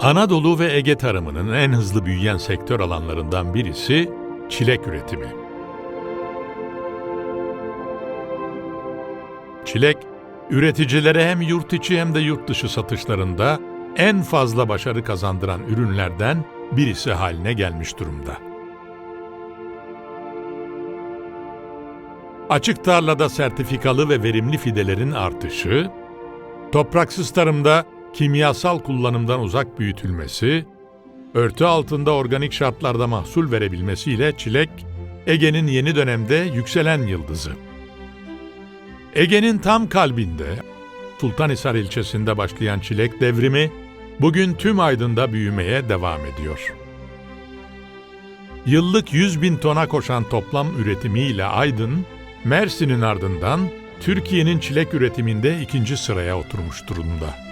Anadolu ve Ege tarımının en hızlı büyüyen sektör alanlarından birisi çilek üretimi. Çilek, üreticilere hem yurt içi hem de yurt dışı satışlarında en fazla başarı kazandıran ürünlerden birisi haline gelmiş durumda. Açık tarlada sertifikalı ve verimli fidelerin artışı, topraksız tarımda kimyasal kullanımdan uzak büyütülmesi, örtü altında organik şartlarda mahsul verebilmesiyle çilek, Ege'nin yeni dönemde yükselen yıldızı. Ege'nin tam kalbinde, Sultanhisar ilçesinde başlayan çilek devrimi, bugün tüm Aydın'da büyümeye devam ediyor. Yıllık 100 bin tona koşan toplam üretimiyle Aydın, Mersin'in ardından Türkiye'nin çilek üretiminde ikinci sıraya oturmuş durumda.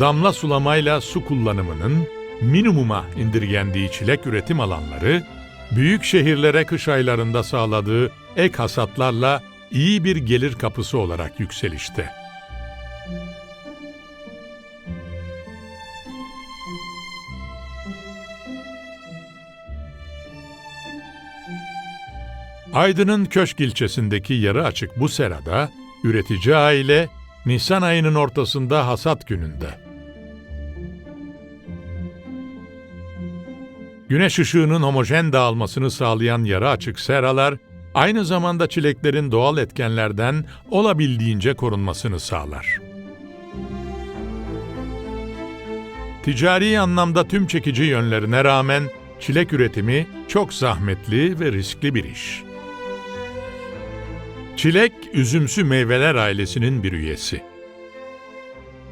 Damla sulamayla su kullanımının minimuma indirgendiği çilek üretim alanları, büyük şehirlere kış aylarında sağladığı ek hasatlarla iyi bir gelir kapısı olarak yükselişte. Aydın'ın Köşk ilçesindeki yarı açık bu serada üretici aile Nisan ayının ortasında hasat gününde. Güneş ışığının homojen dağılmasını sağlayan yarı açık seralar aynı zamanda çileklerin doğal etkenlerden olabildiğince korunmasını sağlar. Ticari anlamda tüm çekici yönlerine rağmen çilek üretimi çok zahmetli ve riskli bir iş. Çilek, üzümsü meyveler ailesinin bir üyesi.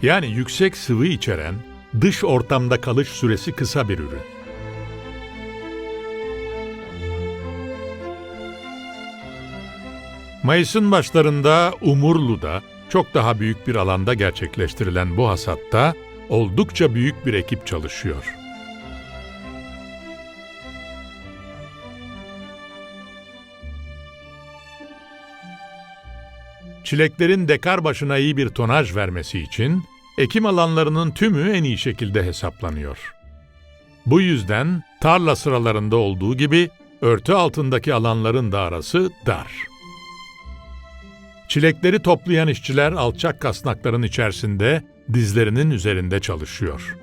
Yani yüksek sıvı içeren, dış ortamda kalış süresi kısa bir ürün. Mayıs'ın başlarında Umurlu'da çok daha büyük bir alanda gerçekleştirilen bu hasatta oldukça büyük bir ekip çalışıyor. Çileklerin dekar başına iyi bir tonaj vermesi için ekim alanlarının tümü en iyi şekilde hesaplanıyor. Bu yüzden tarla sıralarında olduğu gibi örtü altındaki alanların da arası dar. Çilekleri toplayan işçiler alçak kasnakların içerisinde dizlerinin üzerinde çalışıyor.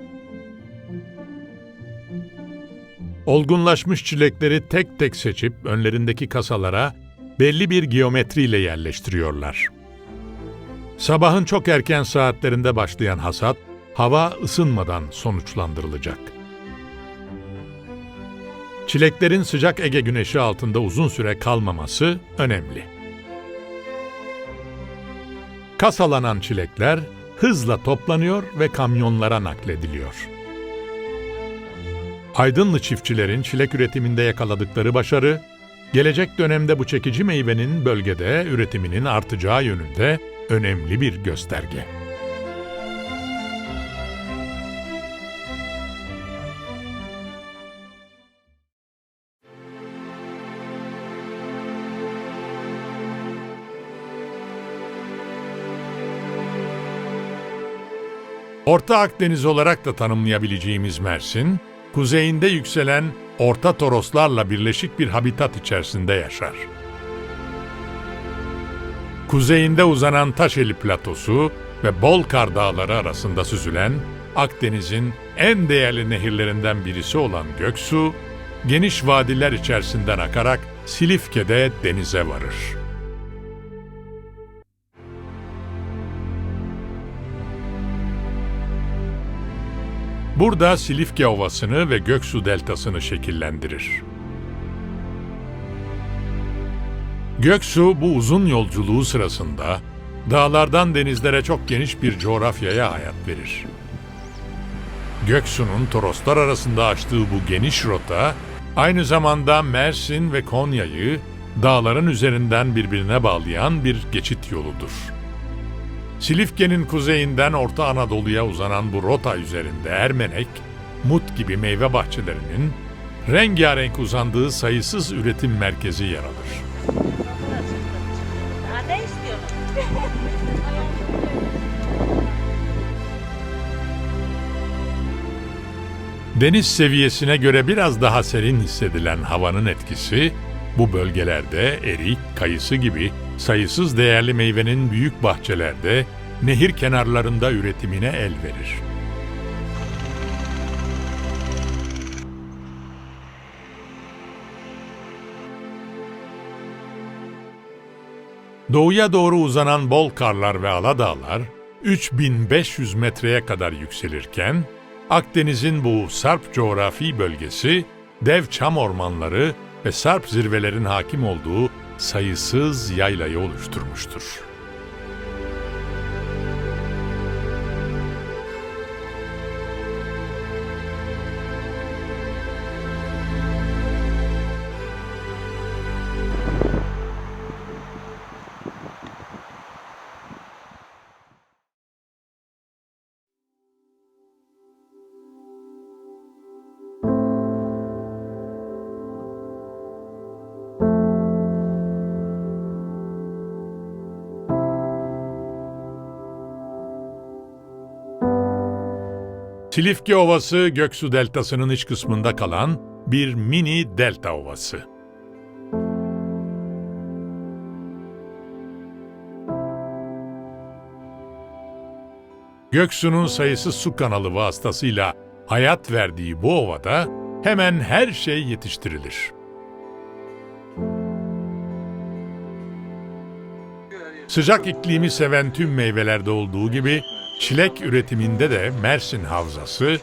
Olgunlaşmış çilekleri tek tek seçip önlerindeki kasalara belli bir geometriyle yerleştiriyorlar. Sabahın çok erken saatlerinde başlayan hasat, hava ısınmadan sonuçlandırılacak. Çileklerin sıcak Ege güneşi altında uzun süre kalmaması önemli. Kasalanan çilekler hızla toplanıyor ve kamyonlara naklediliyor. Aydınlı çiftçilerin çilek üretiminde yakaladıkları başarı, gelecek dönemde bu çekici meyvenin bölgede üretiminin artacağı yönünde önemli bir gösterge. Orta Akdeniz olarak da tanımlayabileceğimiz Mersin, kuzeyinde yükselen Orta Toroslarla birleşik bir habitat içerisinde yaşar. Kuzeyinde uzanan Taşeli Platosu ve Bol Kar Dağları arasında süzülen Akdeniz'in en değerli nehirlerinden birisi olan Göksu, geniş vadiler içerisinden akarak Silifke'de denize varır. Burada Silifke Ovası'nı ve Göksu Deltası'nı şekillendirir. Göksu bu uzun yolculuğu sırasında dağlardan denizlere çok geniş bir coğrafyaya hayat verir. Göksu'nun Toroslar arasında açtığı bu geniş rota aynı zamanda Mersin ve Konya'yı dağların üzerinden birbirine bağlayan bir geçit yoludur. Silifke'nin kuzeyinden Orta Anadolu'ya uzanan bu rota üzerinde Ermenek, Mut gibi meyve bahçelerinin rengarenk uzandığı sayısız üretim merkezi yer alır. Deniz seviyesine göre biraz daha serin hissedilen havanın etkisi bu bölgelerde erik, kayısı gibi sayısız değerli meyvenin büyük bahçelerde, nehir kenarlarında üretimine el verir. Doğuya doğru uzanan bol karlar ve aladağlar 3500 metreye kadar yükselirken Akdeniz'in bu sarp coğrafi bölgesi dev çam ormanları ve sarp zirvelerin hakim olduğu sayısız yaylayı oluşturmuştur. Silifke Ovası Göksu Deltası'nın iç kısmında kalan bir mini delta ovası. Göksu'nun sayısız su kanalı vasıtasıyla hayat verdiği bu ovada hemen her şey yetiştirilir. Sıcak iklimi seven tüm meyvelerde olduğu gibi çilek üretiminde de Mersin Havzası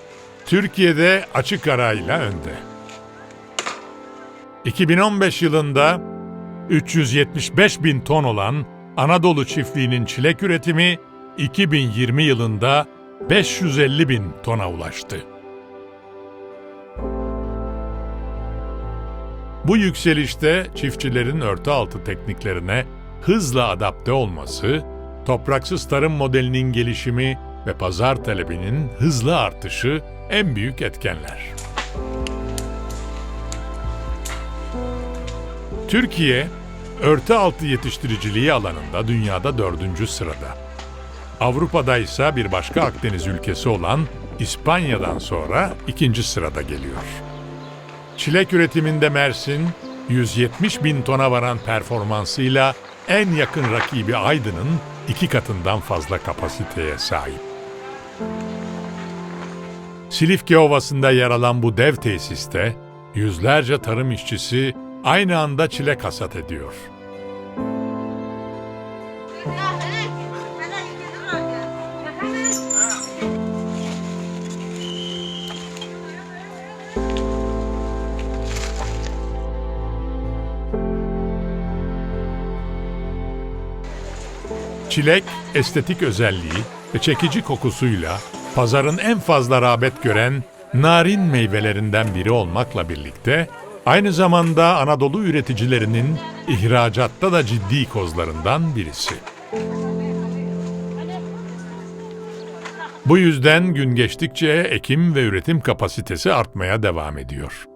Türkiye'de açık arayla önde. 2015 yılında 375 bin ton olan Anadolu çiftliğinin çilek üretimi 2020 yılında 550 bin tona ulaştı. Bu yükselişte çiftçilerin örtü altı tekniklerine hızla adapte olması, topraksız tarım modelinin gelişimi ve pazar talebinin hızlı artışı en büyük etkenler. Türkiye, örtü altı yetiştiriciliği alanında dünyada dördüncü sırada. Avrupa'da ise bir başka Akdeniz ülkesi olan İspanya'dan sonra ikinci sırada geliyor. Çilek üretiminde Mersin, 170 bin tona varan performansıyla en yakın rakibi Aydın'ın iki katından fazla kapasiteye sahip. Silifke Ovası'nda yer alan bu dev tesiste yüzlerce tarım işçisi aynı anda çilek hasat ediyor. Çilek, estetik özelliği ve çekici kokusuyla pazarın en fazla rağbet gören narin meyvelerinden biri olmakla birlikte aynı zamanda Anadolu üreticilerinin ihracatta da ciddi kozlarından birisi. Bu yüzden gün geçtikçe ekim ve üretim kapasitesi artmaya devam ediyor.